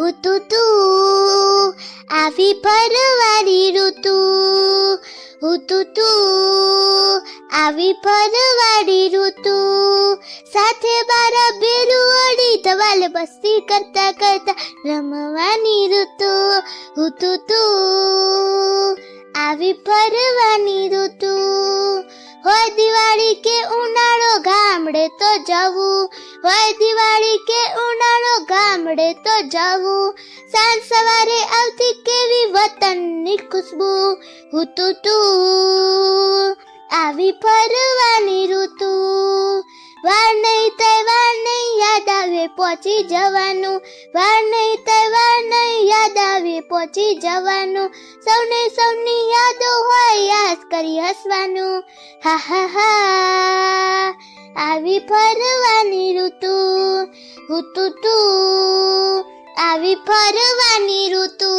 હું તું આવી ફરવાની ઋતુ. હું તું આવી ફરવાની ઋતુ. સાથે મારા બેરું અડી ધવાલ મસ્તી કરતા કરતા રમવાની ઋતુ. હું તું તું આવી ફરવાની ઋતુ. હોય દિવાળી કે ઉનાળો ગામડે તો જવું. હોય દિવાળી કે ઉનાળો ગામડે તો જવું સાંજ સવારે આવતી કેવી વતનની ખુશ્બુ. હું તું તું આવી ફરવાની ઋતુ. વાર નહીં તહેવાર નહીં યાદ આવે પહોંચી જવાનું. વાર નહીં તહેવાર નહીં યાદ આવે પહોંચી જવાનું. સૌને સૌની યાદો હોય, યાદ કરી હસવાનું. હા હા હા. આવી ફરવાની ઋતુ હું તું. આવી ફરવાની ઋતુ